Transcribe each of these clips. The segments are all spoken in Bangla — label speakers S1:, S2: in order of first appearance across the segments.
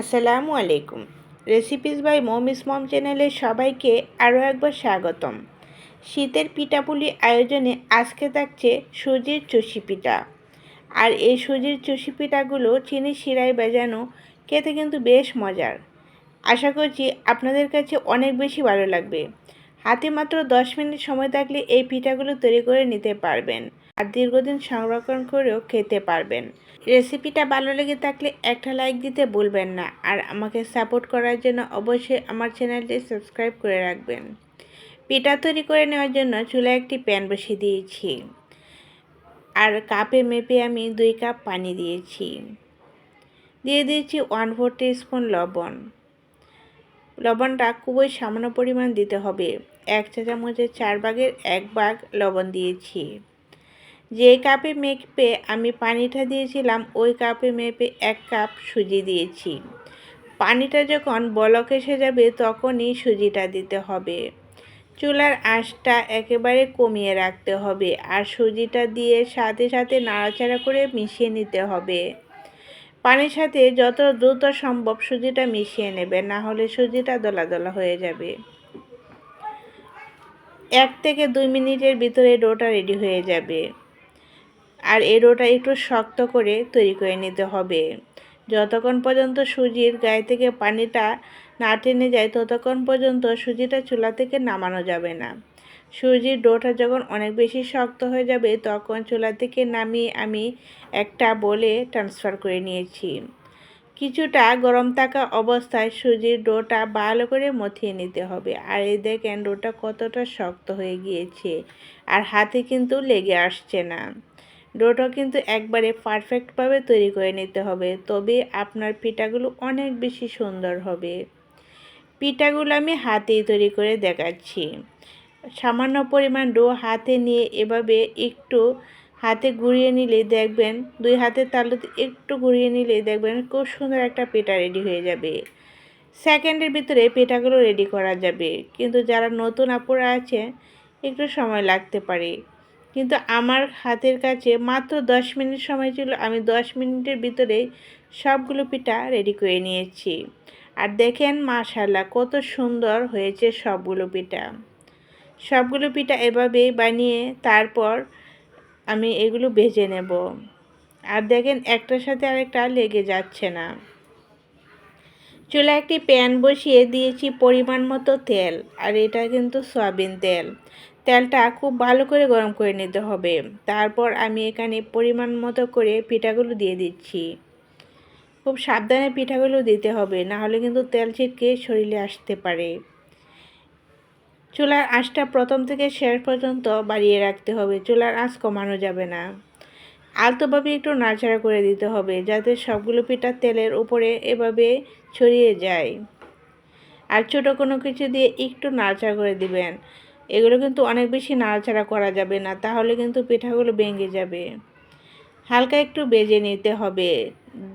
S1: আসসালামু আলাইকুম। রেসিপিস বাই মমিস মম চ্যানেলে সবাইকে আরও একবার স্বাগতম। শীতের পিঠাপুলি আয়োজনে আজকে থাকছে সুজির চষি পিঠা। আর এই সুজির চষি পিঠাগুলো চিনি শিরায় বেজানো খেতে কিন্তু বেশ মজার। আশা করছি আপনাদের কাছে অনেক বেশি ভালো লাগবে। হাতে মাত্র দশ মিনিট সময় থাকলে এই পিঠাগুলো তৈরি করে নিতে পারবেন। আর দীর্ঘদিন সংরক্ষণ করেও খেতে পারবেন। রেসিপিটা ভালো লেগে থাকলে একটা লাইক দিতে ভুলবেন না। আর আমাকে সাপোর্ট করার জন্য অবশ্যই আমার চ্যানেলটি সাবস্ক্রাইব করে রাখবেন। পিঠা তৈরি করে নেওয়ার জন্য চুলায় একটি প্যান বসিয়ে দিয়েছি। আর কাপে মেপে আমি দুই কাপ পানি দিয়েছি। দিয়ে দিয়েছি ওয়ান ফোর স্পুন লবণ। লবণটা খুবই সামান্য পরিমাণ দিতে হবে। এক চা চামচের চার ভাগের এক ভাগ লবণ দিয়েছি। যে কাপে মেপে আমি পানিটা দিয়েছিলাম, ওই কাপে মেপে এক কাপ সুজি দিয়েছি। পানিটা যখন বলক এসে যাবে, তখনই সুজিটা দিতে হবে। চুলার আঁচটা একেবারে কমিয়ে রাখতে হবে আর সুজিটা দিয়ে সাথে সাথে নাড়াচাড়া করে মিশিয়ে নিতে হবে। পানির সাথে যত দ্রুত সম্ভব সুজিটা মিশিয়ে নেবে, না হলে সুজিটা দলা দলা হয়ে যাবে। এক থেকে দুই মিনিটের ভিতরে ডোটা রেডি হয়ে যাবে। আর এই ডোটা একটু শক্ত করে তৈরি করে নিতে হবে। যতক্ষণ পর্যন্ত সুজির গায়ে থেকে পানিটা না টেনে যায়, ততক্ষণ পর্যন্ত সুজিটা চুলা থেকে নামানো যাবে না। সুজির ডোটা যখন অনেক বেশি শক্ত হয়ে যাবে, তখন চুলা থেকে নামিয়ে আমি একটা বলে ট্রান্সফার করে নিয়েছি। কিছুটা গরম থাকা অবস্থায় সুজির ডোটা ভালো করে মথিয়ে নিতে হবে। আর এই দেখেন, ডোটা কতটা শক্ত হয়ে গিয়েছে। আর হাতে কিন্তু লেগে আসছে না। ডোটা কিন্তু একবারে পারফেক্টভাবে তৈরি করে নিতে হবে, তবে আপনার পিঠাগুলো অনেক বেশি সুন্দর হবে। পিঠাগুলো আমি হাতেই তৈরি করে দেখাচ্ছি। সামান্য পরিমাণ ডো হাতে নিয়ে এভাবে একটু হাতে ঘুরিয়ে নিলে দেখবেন, দুই হাতের তালুতে একটু ঘুরিয়ে নিলে দেখবেন খুব সুন্দর একটা পেটা রেডি হয়ে যাবে। সেকেন্ডের ভিতরে পেটাগুলো রেডি করা যাবে, কিন্তু যারা নতুন আপুরা আছে একটু সময় লাগতে পারে। কিন্তু আমার হাতের কাছে মাত্র দশ মিনিট সময় ছিল, আমি দশ মিনিটের ভিতরে সবগুলো পিঠা রেডি করে নিয়েছি। আর দেখেন মাশাল্লাহ কত সুন্দর হয়েছে সবগুলো পিঠা। সবগুলো পিঠা এভাবে বানিয়ে তারপর আমি এগুলো ভেজে নেব। আর দেখেন একটার সাথে আরেকটা লেগে যাচ্ছে না। চুলা একটি প্যান বসিয়ে দিয়েছি পরিমাণ মতো তেল, আর এটা কিন্তু সয়াবিন তেল। তেলটা খুব ভালো করে গরম করে নিতে হবে। তারপর আমি এখানে পরিমাণ মতো করে পিঠাগুলো দিয়ে দিচ্ছি। খুব সাবধানে পিঠাগুলো দিতে হবে না হলে কিন্তু তেল ছিটকে শরীরে আসতে পারে। চুলার আঁচটা প্রথম থেকে শেষ পর্যন্ত বাড়িয়ে রাখতে হবে, চুলার আঁচ কমানো যাবে না। আলতোভাবে একটু নাড়াচাড়া করে দিতে হবে, যাতে সবগুলো পিঠা তেলের উপরে এভাবে ছড়িয়ে যায়। আর ছোটো কোনো কিছু দিয়ে একটু নাড়াচাড়া করে দিবেন। এগুলো কিন্তু অনেক বেশি নাড়াচাড়া করা যাবে না, তাহলে কিন্তু পিঠাগুলো ভেঙে যাবে। হালকা একটু বেজে নিতে হবে।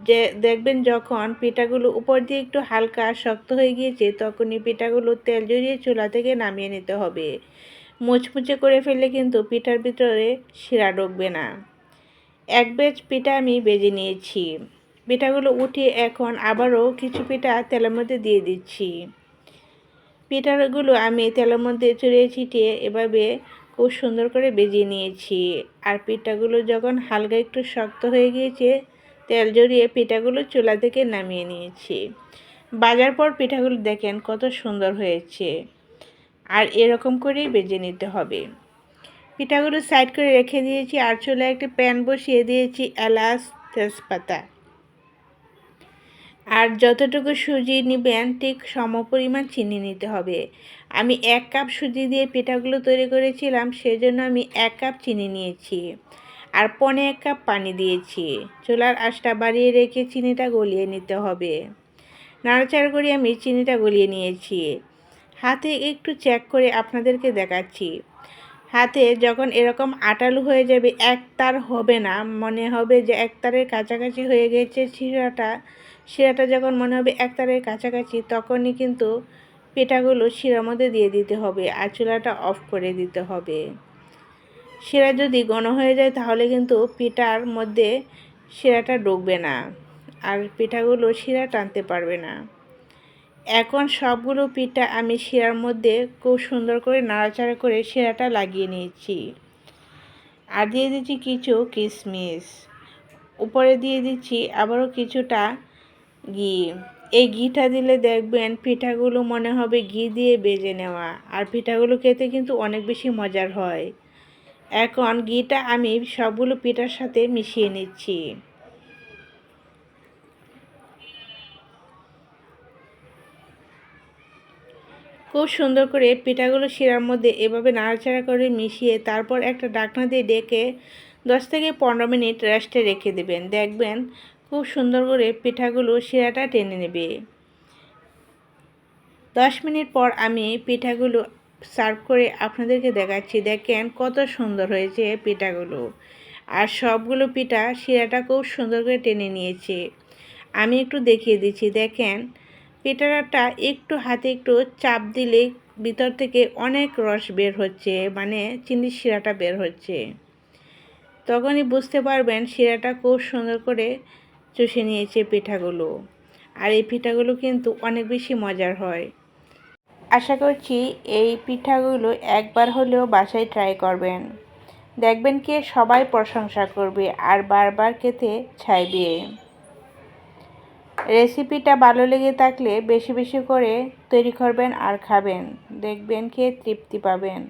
S1: যে, দেখবেন যখন পিঠাগুলো উপর দিয়ে একটু হালকা শক্ত হয়ে গিয়েছে, তখনই পিঠাগুলো তেল জড়িয়ে চুলা থেকে নামিয়ে নিতে হবে। মুচমুচে করে ফেললে কিন্তু পিঠার ভিতরে শিরা ঢুকবে না। এক বেজ পিঠা আমি বেজে নিয়েছি। পিঠাগুলো উঠিয়ে এখন আবারও কিছু পিঠা তেলের মধ্যে দিয়ে দিচ্ছি। পিঠাগুলো আমি তেলের মধ্যে চড়িয়ে ছিটিয়ে এভাবে খুব সুন্দর করে বেজিয়ে নিয়েছি। আর পিঠাগুলো যখন হালকা একটু শক্ত হয়ে গিয়েছে, তেল জড়িয়ে পিঠাগুলো চুলা থেকে নামিয়ে নিয়েছি। বাজার পর পিঠাগুলো দেখেন কত সুন্দর হয়েছে। আর এরকম করেই বেজে নিতে হবে। পিঠাগুলো সাইড করে রেখে দিয়েছি আর চুলায় একটি প্যান বসিয়ে দিয়েছি এলাচ, তেজপাতা। আর যতটুকু সুজি নিবেন, ঠিক সমপরিমাণ চিনি নিতে হবে। আমি এক কাপ সুজি দিয়ে পিঠাগুলো তৈরি করেছিলাম, সেজন্য আমি এক কাপ চিনি নিয়েছি আর পনে এক কাপ পানি দিয়েছি। চুলার আঁচটা বাড়িয়ে রেখে চিনিটা গলিয়ে নিতে হবে। নাড়াচাড়া করে আমি চিনিটা গলিয়ে নিয়েছি। হাতে একটু চেক করে আপনাদেরকে দেখাচ্ছি। হাতে যখন এরকম আটালু হয়ে যাবে, এক তার হবে না। মনে হবে যে এক তারের কাছাকাছি হয়ে গেছে শিরাটা। শিরাটা যখন মনে হবে এক তারের কাছাকাছি, তখনই কিন্তু পিঠাগুলো শিরার মধ্যে দিয়ে দিতে হবে আর চুলাটা অফ করে দিতে হবে। শিরা যদি ঘন হয়ে যায়, তাহলে কিন্তু পিঠার মধ্যে শিরাটা ঢুকবে না আর পিঠাগুলো শিরা টানতে পারবে না। এখন সবগুলো পিঠা আমি শিরার মধ্যে খুব সুন্দর করে নাড়াচাড়া করে শিরাটা লাগিয়ে নিয়েছি। আর দিয়ে দিচ্ছি কিছু কিশমিশ উপরে দিয়ে দিচ্ছি আবারও কিছুটা ঘি। এই ঘিটা দিলে দেখবেন পিঠাগুলো মনে হবে ঘি দিয়ে বেজে নেওয়া। আর পিঠাগুলো খেতে কিন্তু অনেক বেশি মজার হয়। এখন ঘিটা আমি সবগুলো পিঠার সাথে মিশিয়ে নিচ্ছি। খুব সুন্দর করে পিঠাগুলো শিরার মধ্যে এভাবে নাড়াচাড়া করে মিশিয়ে তারপর একটা ডাকনা দিয়ে ডেকে দশ থেকে পনেরো মিনিট রেস্টে রেখে দেবেন। দেখবেন খুব সুন্দর করে পিঠাগুলো শিরাটা টেনে নেবে। দশ মিনিট পর আমি পিঠাগুলো সার্ভ করে আপনাদেরকে দেখাচ্ছি। দেখেন কত সুন্দর হয়েছে পিঠাগুলো। আর সবগুলো পিঠা শিরাটা খুব সুন্দর করে টেনে নিয়েছে। আমি একটু দেখিয়ে দিচ্ছি। দেখেন পিঠাটা একটু হাতে একটু চাপ দিলে ভিতর থেকে অনেক রস বের হচ্ছে মানে চিনির শিরাটা বের হচ্ছে। তখনই বুঝতে পারবেন শিরাটা খুব সুন্দর করে চষে নিয়েছে পিঠাগুলো। আর এই পিঠাগুলো কিন্তু অনেক বেশি মজার হয়। আশা করছি এই পিঠাগুলো একবার হলেও বাসায় ট্রাই করবেন। দেখবেন কি সবাই প্রশংসা করবে আর বারবার খেতে চাইবে। রেসিপিটা ভালো লেগে থাকলে বেশি বেশি করে তৈরি করবেন আর খাবেন। দেখবেন খেয়ে তৃপ্তি পাবেন।